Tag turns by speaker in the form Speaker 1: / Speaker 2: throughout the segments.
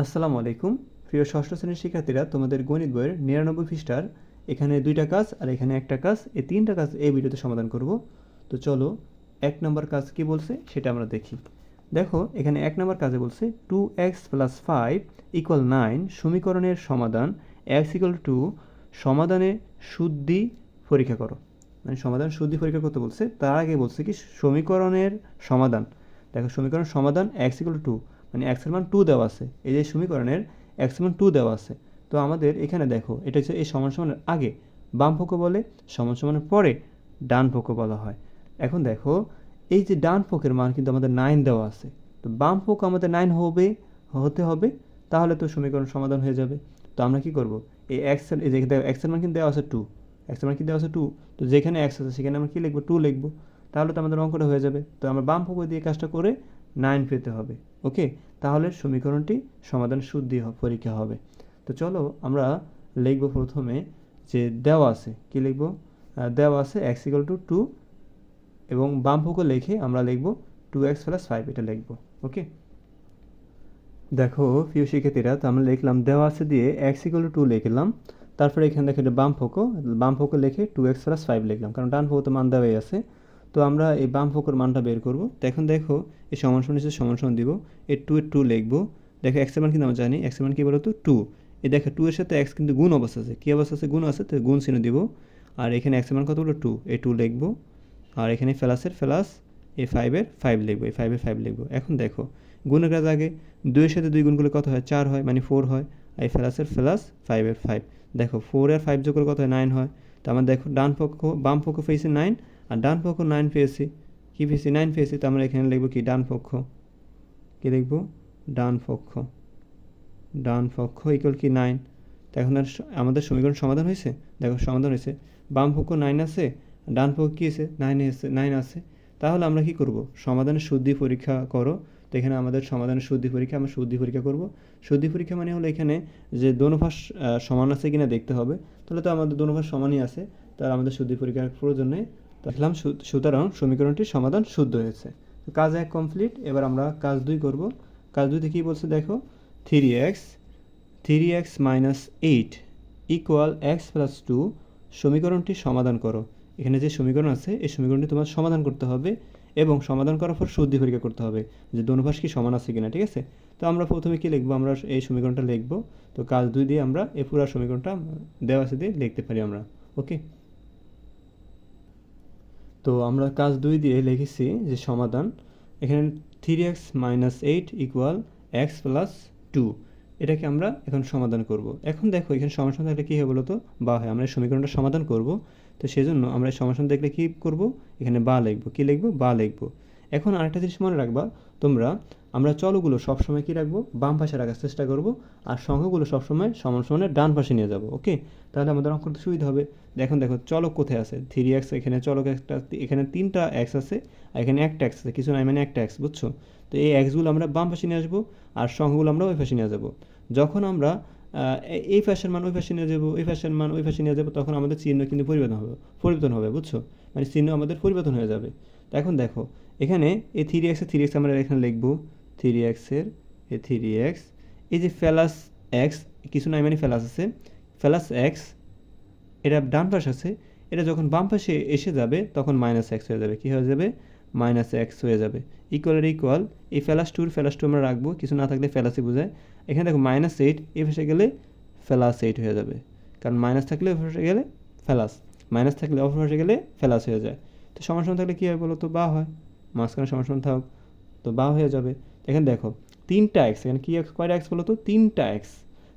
Speaker 1: আসসালামু আলাইকুম। প্রিয় ষষ্ঠ শ্রেণির শিক্ষার্থীরা, তোমাদের গণিত বইয়ের নিরানব্বই পৃষ্ঠার এখানে দুইটা কাজ আর এখানে একটা কাজ। এই তিনটা কাজ এই ভিডিওতে সমাধান করব। তো চলো, এক নম্বর কাজ কি বলছে সেটা আমরা দেখি। দেখো, এখানে এক নম্বর কাজে বলছে two x plus five equal nine সমীকরণের সমাধান এক্স ইকুয়াল টু সমাধানে শুদ্ধি পরীক্ষা করো। মানে সমাধান শুদ্ধি পরীক্ষা করতে বলছে, তার আগে বলছে কি, সমীকরণের সমাধান। দেখো সমীকরণ সমাধান এক্স ইকুয়াল টু মানে এক্সের মান টু দেওয়া আছে। এই যে সমীকরণের এক্সের মান টু দেওয়া আছে। তো আমাদের এখানে দেখো, এটা হচ্ছে এই সমান সমানের আগে। বাম পক্ষ বলে, সমান সমানের পরে ডান পক্ষ বলা হয়। এখন দেখো, এই যে ডান পক্ষের মান কিন্তু আমাদের নাইন দেওয়া আছে। তো বাম পক্ষ আমাদের নাইন হবে, হতে হবে, তাহলে তো সমীকরণ সমাধান হয়ে যাবে। তো আমরা কি করব? এই এক্স এই যে এক্সের মান কিন্তু দেওয়া আছে টু এক্সের মান কি দেওয়া আছে টু তো যেখানে এক্স আছে, সেখানে আমরা কি লিখব? টু লিখব। তাহলে তো আমাদের অঙ্কটা হয়ে যাবে। তো আমরা বাম পক্ষ দিয়ে কাজটা করে নাইন পেতে হবে ওকে তাহলে সমীকরণটি সমাধান শুদ্ধি পরীক্ষা হবে। তো চলো আমরা লিখব প্রথমে যে দেওয়া আছে, কি লিখব? দেওয়া আছে এক্স ইকাল টু টু এবং বাম পক্ষ লিখে আমরা লিখব টু এক্স প্লাস ফাইভ এটা লিখব ওকে দেখো, প্রিয় শিক্ষার্থীরা, তো আমরা লিখলাম, দেওয়া আছে দিয়ে এক্স ইকাল টু লিখলাম, তারপরে এখানে দেখো এটা বাম পক্ষ বাম পক্ষ লিখে টু এক্স প্লাস ফাইভ লিখলাম, কারণ ডান পক্ষ তো মান দেওয়াই আছে। তো আমরা এই বাম পক্ষের মানটা বের করব। তো এখন দেখো, এই সমান সমান হিসেবে সমান সমান দিব। এই টু এর টু লিখব। দেখো এক্সের মান কিন্তু আমরা জানি এক্সের মান কী বলতো? টু এই দেখো টু এর সাথে এক্স কিন্তু গুণ অবস্থা আছে। কী অবস্থা আছে? গুণ আছে, তো গুণ চিহ্ন দিব। আর এখানে এক্সের মান কত হলো টু এই টু লিখব। আর এখানে ফেলাসের ফেলাস এই ফাইভের ফাইভ লিখব। এই ফাইভের ফাইভ লিখব। এখন দেখো, গুণের কাজ আগে। দুইয়ের সাথে দুই গুণ করলে কত হয়? চার হয় মানে ফোর হয়। আর এই ফেলাসের ফেলাস ফাইভের ফাইভ দেখো ফোর আর ফাইভ যোগ করলে কত হয়? নাইন হয়। তো আমার দেখো, ডান পক্ষ, বাম পক্ষ পেয়েছি নাইন আর ডান পক্ষ নাইন পেয়েছি। কী পেয়েছি? নাইন পেয়েছি, তো আমরা এখানে লিখব কি? ডান পক্ষ। কী লিখব? ডান পক্ষ। ডান পক্ষ ইকুয়াল কি নাইন তো এখন আর আমাদের সমীকরণ সমাধান হয়েছে? দেখো, সমাধান হয়েছে। বাম পক্ষ নাইন আছে, ডান পক্ষ কী আছে? নাইন আছে নাইন আছে। তাহলে আমরা কি করব? সমাধানের শুদ্ধি পরীক্ষা করো। তো এখানে আমাদের সমাধানের শুদ্ধি পরীক্ষা, আমরা শুদ্ধি পরীক্ষা করব। শুদ্ধি পরীক্ষা মানে হলো এখানে যে দোনোভাস সমান আছে কিনা দেখতে হবে। তাহলে তো আমাদের দোনোভাস সমানই আছে। তার আমাদের শুদ্ধি পরীক্ষার প্রয়োজন নেই। দেখলাম সুতরাং সমীকরণটির সমাধান শুদ্ধ হয়েছে। তো কাজ এক কমপ্লিট এবার আমরা কাজ দুই করব। কাজ দুইতে কী বলছে দেখো? Three x three x minus eight equal x plus two সমীকরণটি সমাধান করো। এখানে যে সমীকরণ আছে, এই সমীকরণটি তোমার সমাধান করতে হবে এবং সমাধান করার পর শুদ্ধি পরীক্ষা করতে হবে যে দনুভাস কি সমান আছে কিনা, ঠিক আছে? তো আমরা প্রথমে কি লিখব? আমরা এই সমীকরণটা লিখব। তো কাজ দুই দিয়ে আমরা এই পুরো সমীকরণটা দেওয়া আছে দিয়ে লিখতে পারি আমরা। ওকে তো আমরা কাজ দুই দিয়ে লিখেছি যে সমাধান। এখানে three x minus eight equal x plus two এটাকে আমরা এখন সমাধান করব। এখন দেখো, এখানে সমাধান দেখলে কী হবে বলো তো বা হয়, আমরা এই সমীকরণটা সমাধান করব। তো সেই জন্য আমরা এই সমাধান দেখলে কী করব? এখানে বা লিখব। কী লিখব? বা লিখব। এখন আরেকটা জিনিস মনে রাখবা। তোমরা আমরা চলগুলো সবসময় কী রাখব? বাম পাশে রাখার চেষ্টা করব আর সংখ্যাগুলো সবসময় সমান সমানের ডান পাশে নিয়ে যাব ওকে তাহলে আমাদের অঙ্ক করতে সুবিধা হবে। এখন দেখো চলক কোথায় আছে? থ্রি এক্স এখানে চলক একটা, এখানে তিনটা এক্স আছে আর এখানে একটা এক্স আছে। কিছু নাই মানে একটা এক্স বুঝছ? তো এই এক্সগুলো আমরা বাম পাশে নিয়ে আসব আর সংখ্যাগুলো আমরা ওই পাশে নিয়ে যাব। যখন আমরা এই পাশের মান ওই পাশে নিয়ে যাব, ওই ফ্যাশন মান ওই পাশে নিয়ে যাব, তখন আমাদের চিহ্ন কিন্তু পরিবর্তন হবে পরিবর্তন হবে, বুঝছ? মানে চিহ্ন আমাদের পরিবর্তন হয়ে যাবে। এখন দেখো, এখানে এই থ্রি এক্সের থ্রি এক্স আমরা এখানে লিখব থ্রি এক্সের এই থ্রি এক্স এই যে ফেলাস এক্স কিছু নাই মানে ফেলাস আছে, ফেলাস এক্স এটা ডান পাশ আছে, এটা যখন বাম পাশে এসে যাবে, তখন মাইনাস এক্স হয়ে যাবে, কী হয়ে যাবে? মাইনাস এক্স হয়ে যাবে ইকুয়ালের ইকুয়াল এই ফেলাস টুর ফেলাস টু আমরা রাখব, কিছু না থাকলে ফেলাসই বোঝায়, এখানে দেখো মাইনাস এইট এই পাশে গেলে ফেলাস এইট হয়ে যাবে, কারণ মাইনাস থাকলে পাশে গেলে ফেলাস মাইনাস থাকলে অপর পাশে গেলে ফেলাস হয়ে যায়, তো সমান সমান থাকলে কী হয় বলো তো বা হয়, মাঝখানে সমান সমান থাক, তো বা হয়ে যাবে এখানে দেখো, তিনটা এক্স এখানে কী এক্স কয়টা এক্স বলো তো তিনটা এক্স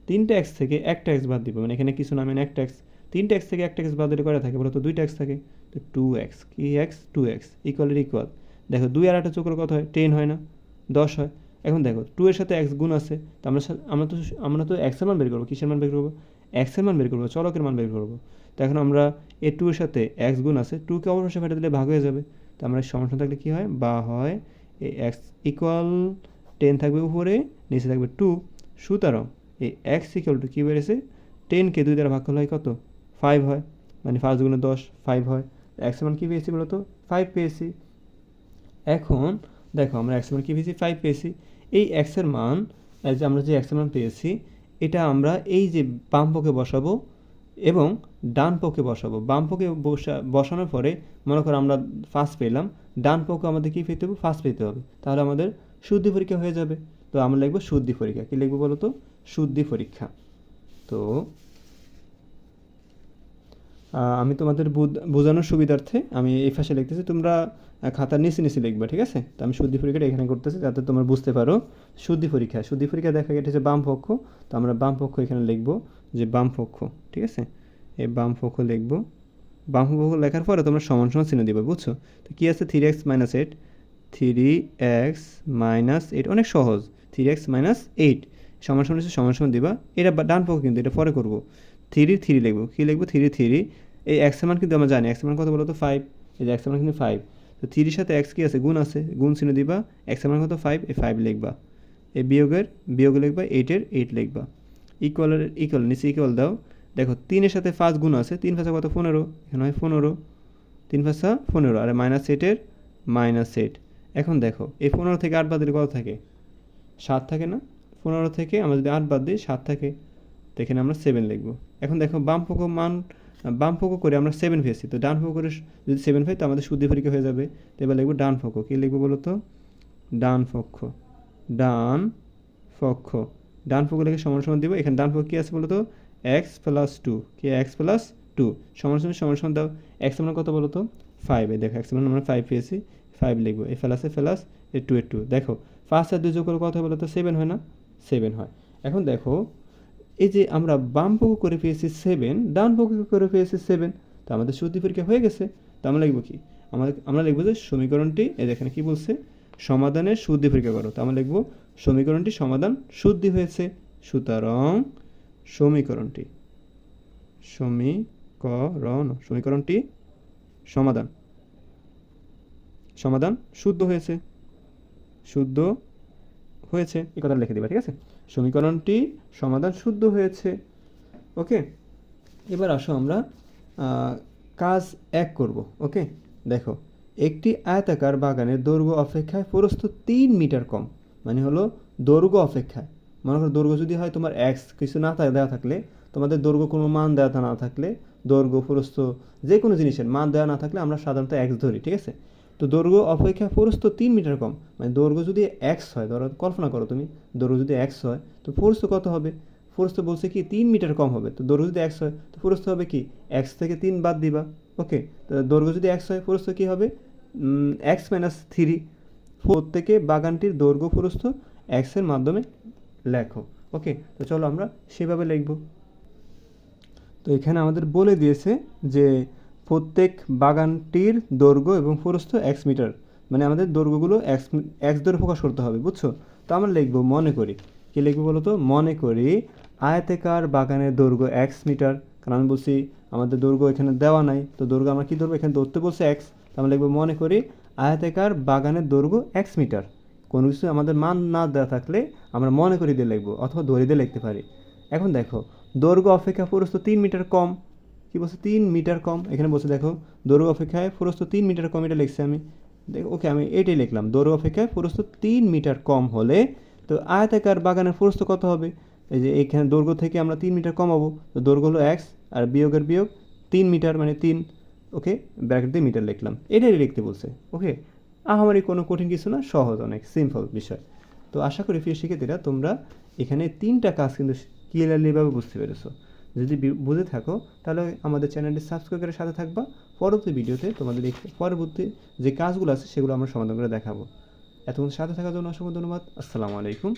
Speaker 1: তিনটা এক্স থেকে একটা এক্স বাদ দিব মানে এখানে কিছু না মানে একটা এক্স তিনটা এক্স থেকে একটা এক্স বাদ দিলে কয়টা থাকে বলো তো দুইটা এক্স থাকে। তো টু এক্স কি এক্স টু এক্স ইকুয়ালের ইকুয়াল দেখো, দুই আর একটা চোখের কত হয়? টেন হয় না, দশ হয়। এখন দেখো টু এর সাথে এক্স গুণ আছে, তো আমরা আমরা তো আমরা তো এক্সের মান বের করব, কিসের মান বের করব? এক্সের মান বের করব, চলকের মান বের করব। তো এখন আমরা এ টু এর সাথে এক্স গুণ আছে টুকে অবশ্যই ফেটে দিলে ভাগ হয়ে যাবে। তো আমরা সমস্যা থাকলে কী হয়? বা হয় এই এক্স ইকুয়াল টেন থাকবে উপরে, নিচে থাকবে টু। সুতরাং এই এক্স ইকুয়াল টু কী বেড়েছে? টেনকে দুই দ্বারা ভাগ করলে হয় কত? ফাইভ হয়। মানে ফার্স্ট গুণে দশ, ফাইভ হয়। এক্স মান কী পেয়েছি বলো তো ফাইভ পেয়েছি। এখন দেখো আমরা এক্স মান কী পেয়েছি? ফাইভ পেয়েছি। এই এক্সের মান আমরা যে এক্স মান পেয়েছি, এটা আমরা এই যে বাম পক্ষে বসাবো এবং ডান পক্ষে বসাবো। বাম পক্ষে বসা, বসানোর পরে মনে করো আমরা ফার্স্ট পেলাম, ডান পক্ষে আমাদের কী পেতে হবে? ফার্স্ট পেতে হবে। তাহলে আমাদের শুদ্ধি পরীক্ষা হয়ে যাবে। তো আমরা লিখব শুদ্ধি পরীক্ষা। কী লিখব বলো তো? শুদ্ধি পরীক্ষা। তো আমি তোমাদের বুঝ- বোঝানোর সুবিধার্থে আমি এই ফাঁসে লিখতেছি, তোমরা খাতার নিচে নিচে লিখবে, ঠিক আছে? তো আমি শুদ্ধি পরীক্ষাটা এখানে করতেছি যাতে তোমরা বুঝতে পারো শুদ্ধি পরীক্ষা। শুদ্ধি পরীক্ষা দেখা গেছে বাম পক্ষ, তো আমরা বাম পক্ষ এখানে লিখব যে বাম পক্ষ, ঠিক আছে? এই বাম পক্ষ লিখব। বাম পক্ষ লেখার পরে তোমরা সমান সমান চিহ্ন দিবে, বুঝছ? তো কী আছে? Three x minus eight three x minus eight অনেক সহজ। থ্রি এক্স মাইনাস এইট সমান সমান সমান সমান দিবা। এটা ডান পক্ষ কিন্তু এটা পরে করব। থ্রি থ্রি লিখব। কী লিখব? থ্রি থ্রি এই এক্স মান কিন্তু আমরা জানি এক্স মান কত বলো তো ফাইভ এই যে এক্স মান কিন্তু ফাইভ তো থ্রির সাথে এক্স কী আছে? গুণ আছে। গুণ চিহ্ন দিবা এক্স মান কত? ফাইভ এই ফাইভ লিখবা। এই বিয়োগের, বিয়োগ লিখবা এইটের এইট লিখবা। ইকুয়ালের ইকুয়াল নিচে ইকুয়াল দাও। দেখো তিনের সাথে পাঁচ গুণ আছে, তিন পাঁচা কত? পনেরো। এখানে হয় পনেরো। তিন পাঁচা পনেরো। আর মাইনাস এইটের মাইনাস এইট এখন দেখো, এই পনেরো থেকে আট বাদ দিলে কত থাকে? সাত থাকে না? পনেরো থেকে, আমরা যদি আট বাদ দিই, সাত থাকে। তো এখানে আমরা সেভেন লিখব। এখন দেখো, বাম পক্ষ মান বাম ফোকো করে আমরা সেভেন পেয়েছি তো ডান পক্ষ করে যদি সেভেন পাই তো আমাদের শুদ্ধি পরীক্ষা হয়ে যাবে। তো এবার লিখব ডান ফোকো। কী লিখব বলো তো? ডান পক্ষ ডান পক্ষ ডান পক্ষ লিখে সমান সমান দিব। এখানে ডান পক্ষ কী আছে বলো তো? এক্স প্লাস টু কি এক্স প্লাস টু সমান সমান সমান সমান দাও। এক্স মানে কত বলো তো? ফাইভ দেখো এক্স মানে আমরা ফাইভ পেয়েছি। ফাইভ লিখব। এই ফেলাসে ফেলাস এ টু এ টু দেখো ফার্স্ট আর দুই যোগ করে কত বলো তো? সেভেন হয় না? সেভেন হয়। এখন দেখো এই যে আমরা বাম পক্ষ করে পেয়েছি সেভেন ডান পক্ষ করে পেয়েছি সেভেন তো আমাদের শুদ্ধি পরীক্ষা হয়ে গেছে। তো আমরা লিখব কি? আমাদের, আমরা লিখব যে সমীকরণটি, এই দেখেন কি বলছে? সমাধানের শুদ্ধি পরীক্ষা করো। তো আমরা লিখব সমীকরণটি সমাধান শুদ্ধি হয়েছে। সুতরাং সমীকরণটি, সমীকরণ, সমীকরণটি সমাধান সমাধান শুদ্ধ হয়েছে। শুদ্ধ হয়েছে, এই কথা লিখে দিবা, ঠিক আছে? সমীকরণটি সমাধান শুদ্ধ হয়েছে। ওকে? এবার আসো আমরা কাজ এক করব, ওকে? দেখো, একটি আয়তাকার বাগানের দৈর্ঘ্য অপেক্ষায় প্রস্থ তিন মিটার কম মানে হলো দৈর্ঘ্য অপেক্ষায়। মনে করো দৈর্ঘ্য যদি হয় তোমার এক্স কিছু না দেওয়া থাকলে, তোমাদের দৈর্ঘ্য কোনো মান দেওয়া না থাকলে, দৈর্ঘ্য, প্রস্থ যে কোনো জিনিসের মান দেওয়া না থাকলে আমরা সাধারণত এক্স ধরি, ঠিক আছে? তো দৈর্ঘ্য অপেক্ষা প্রস্থ তিন মিটার কম। মানে দৈর্ঘ্য যদি এক্স হয়, ধরো, কল্পনা করো তুমি, দৈর্ঘ্য যদি এক্স হয়, তো প্রস্থ কত হবে? প্রস্থ বলছে কি, তিন মিটার কম হবে। তো দৈর্ঘ্য যদি এক্স হয়, তো প্রস্থ হবে কি? এক্স থেকে তিন বাদ দিবা। ওকে তো দৈর্ঘ্য যদি এক্স হয় প্রস্থ কী হবে? এক্স মাইনাস থ্রি প্রত্যেকে বাগানটির দৈর্ঘ্য প্রস্থ এক্সের মাধ্যমে লেখো। ওকে তো চলো আমরা সেভাবে লিখব। তো এখানে আমাদের বলে দিয়েছে যে প্রত্যেক বাগানটির দৈর্ঘ্য এবং প্রস্থ এক্স মিটার মানে আমাদের দৈর্ঘ্যগুলো এক্স এক্স ধরে প্রকাশ করতে হবে, বুঝছ? তো আমরা লিখব মনে করি। কী লিখব বলো তো মনে করি আয়তাকার বাগানের দৈর্ঘ্য এক্স মিটার কারণ আমি বলছি আমাদের দৈর্ঘ্য এখানে দেওয়া নাই। তো দৈর্ঘ্য আমরা কী ধরবো? এখানে ধরতে বলছে এক্স তো আমরা লিখব মনে করি আয়তাকার বাগানের দৈর্ঘ্য এক্স মিটার কোনো কিছু আমাদের মান না দেওয়া থাকলে আমরা মনে করি দিয়ে লিখব অথবা ধরে দিয়ে লিখতে পারি। এখন দেখো, দৈর্ঘ্য অপেক্ষা প্রস্থ তিন মিটার কম। কি বলছে? তিন মিটার কম। এখানে বলছে, দেখো, দৈর্ঘ্য অপেক্ষায় প্রস্থ তিন মিটার কম, এটা লিখছি আমি। দেখো ওকে আমি এটাই লিখলাম। দৈর্ঘ্য অপেক্ষায় প্রস্থ তিন মিটার কম হলে তো আয়তাকার বাগানের প্রস্থ কত হবে? এই যে এখানে দৈর্ঘ্য থেকে আমরা তিন মিটার কমাবো, তো দৈর্ঘ্য হলো এক্স আর বিয়োগের বিয়োগ তিন মিটার মানে তিন ওকে ব্র্যাকেট দিয়ে মিটার লিখলাম। এটাই লিখতে বলছে ওকে আহামারি কোনো কঠিন কিছু না, সহজ অনেক সিম্পল বিষয়। তো আশা করি প্রিয় শিক্ষার্থীরা তোমরা এখানে তিনটা কাজ কিন্তু ক্লিয়ারলিভাবে বুঝতে পেরেছ। যদি বুঝে থাকো, তাহলে আমাদের চ্যানেলটি সাবস্ক্রাইব করে সাথে থাকবা। পরবর্তী ভিডিওতে তোমাদের পরবর্তী যে কাজগুলো আছে, সেগুলো আমরা সমাধান করে দেখাবো। এতক্ষণ সাথে থাকার জন্য অসংখ্য ধন্যবাদ। আসসালামু আলাইকুম।